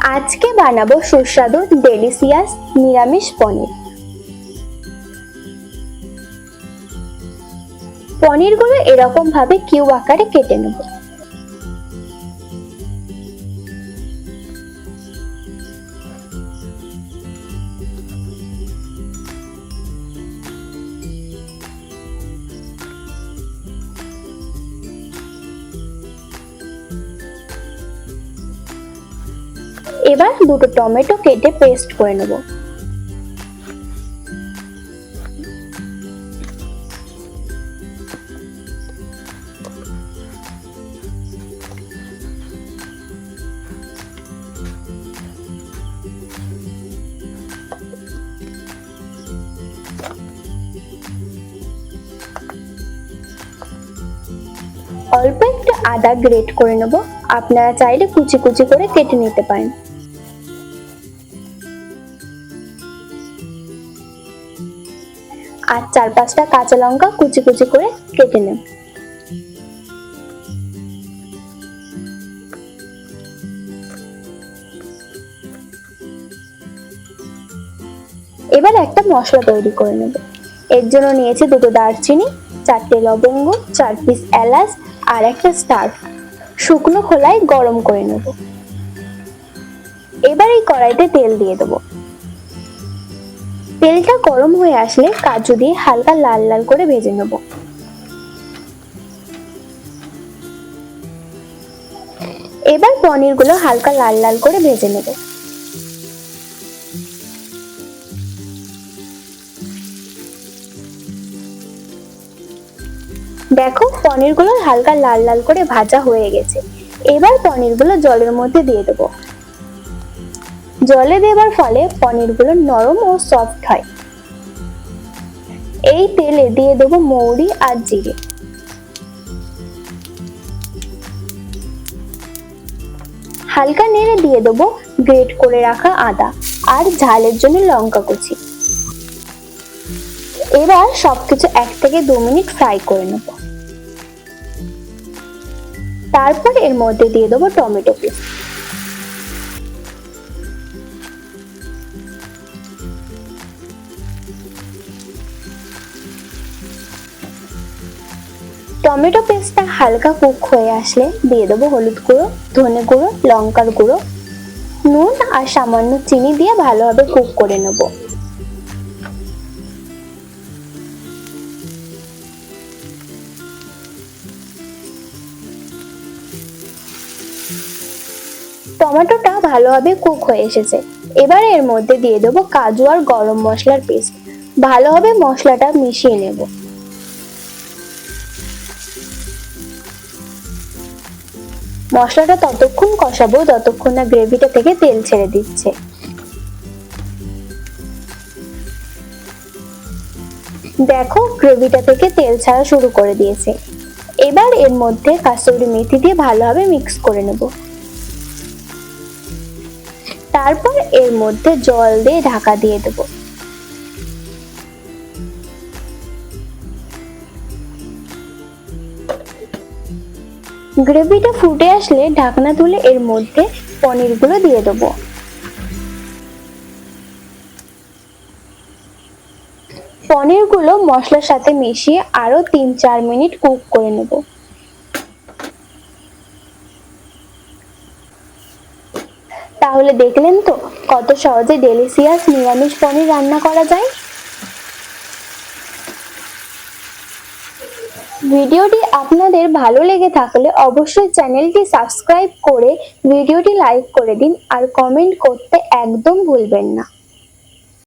আজকে বানাবো সুস্বাদু ডেলিসিয়াস নিরামিষ পনির। পনিরগুলো এরকম ভাবে কিউ আকারে কেটে নেব। এবার দুটো টমেটো কেটে পেস্ট করে নেব। অল্প একটু আদা গ্রেট করে নেব। আপনারা চাইলে কুচি কুচি করে কেটে নিতে পারেন। আর চার পাঁচটা কাঁচা লঙ্কা কুচি কুচি করে কেটে নেব। এবার একটা মশলা তৈরি করে নেব। এর জন্য নিয়েছি দুটো দারচিনি, চারটে লবঙ্গ, চার পিস এলাচ আর একটা স্টার শুকনো খোলায় গরম করে নেব। এবার এই কড়াইতে তেল দিয়ে দেবো। তেলটা গরম হয়ে আসলে কাজু দিয়ে হালকা লাল লাল করে ভেজে নেব। এবার পনিরগুলো হালকা লাল লাল করে ভেজে নেব। দেখো, পনিরগুলো হালকা লাল লাল করে ভাজা হয়ে গেছে। এবার পনিরগুলো জলের মধ্যে দিয়ে দেবো। জলে দেবার ফলে পনিরগুলো নরম ও সফট হয়। এই তেলে দিয়ে দেবো মৌরি আর জিরে। হালকা নেড়ে দিয়ে দেবো গ্রেট করে রাখা আদা আর ঝালের জন্য লঙ্কা কুচি। এবার সবকিছু এক থেকে দু মিনিট ফ্রাই করে নেব। তারপর এর মধ্যে দিয়ে দেবো টমেটো পেস্ট। টমেটো পেস্টটা হালকা কুক হয়ে আসলে দিয়ে দেবো হলুদ গুঁড়ো, ধনে গুঁড়ো, লঙ্কার গুঁড়ো। নুন আর সামান্য চিনি দিয়ে ভালোভাবে কুক করে নেব। টমেটোটা ভালোভাবে কুক হয়ে এসেছে। এবার এর মধ্যে দিয়ে দেবো কাজু আর গরম মশলার পেস্ট। ভালোভাবে মশলাটা মিশিয়ে নেব। মশলাটা ততক্ষণ কষাবো যতক্ষণ না গ্রেভিটা থেকে তেল ছেড়ে দিচ্ছে। দেখো গ্রেভিটা থেকে তেল ছাড়া শুরু করে দিয়েছে। এবার এর মধ্যে কাসুরি মেথি দিয়ে ভালোভাবে মিক্স করে নেব। তারপর এর মধ্যে জল দিয়ে ঢাকা দিয়ে দেবো। গ্রেভিটা ফুটে আসলে ঢাকনা তুলে এর মধ্যে পনিরগুলো দিয়ে দেবো। পনিরগুলো মশলার সাথে মিশিয়ে আরও তিন চার মিনিট কুক করে নেব। তাহলে দেখলেন তো কত সহজে ডেলিসিয়াস নিরামিষ পনির রান্না করা যায়? ভিডিওটি আপনাদের ভালো লেগে থাকলে অবশ্যই চ্যানেলটি সাবস্ক্রাইব করে ভিডিওটি লাইক করে দিন আর কমেন্ট করতে একদম ভুলবেন না।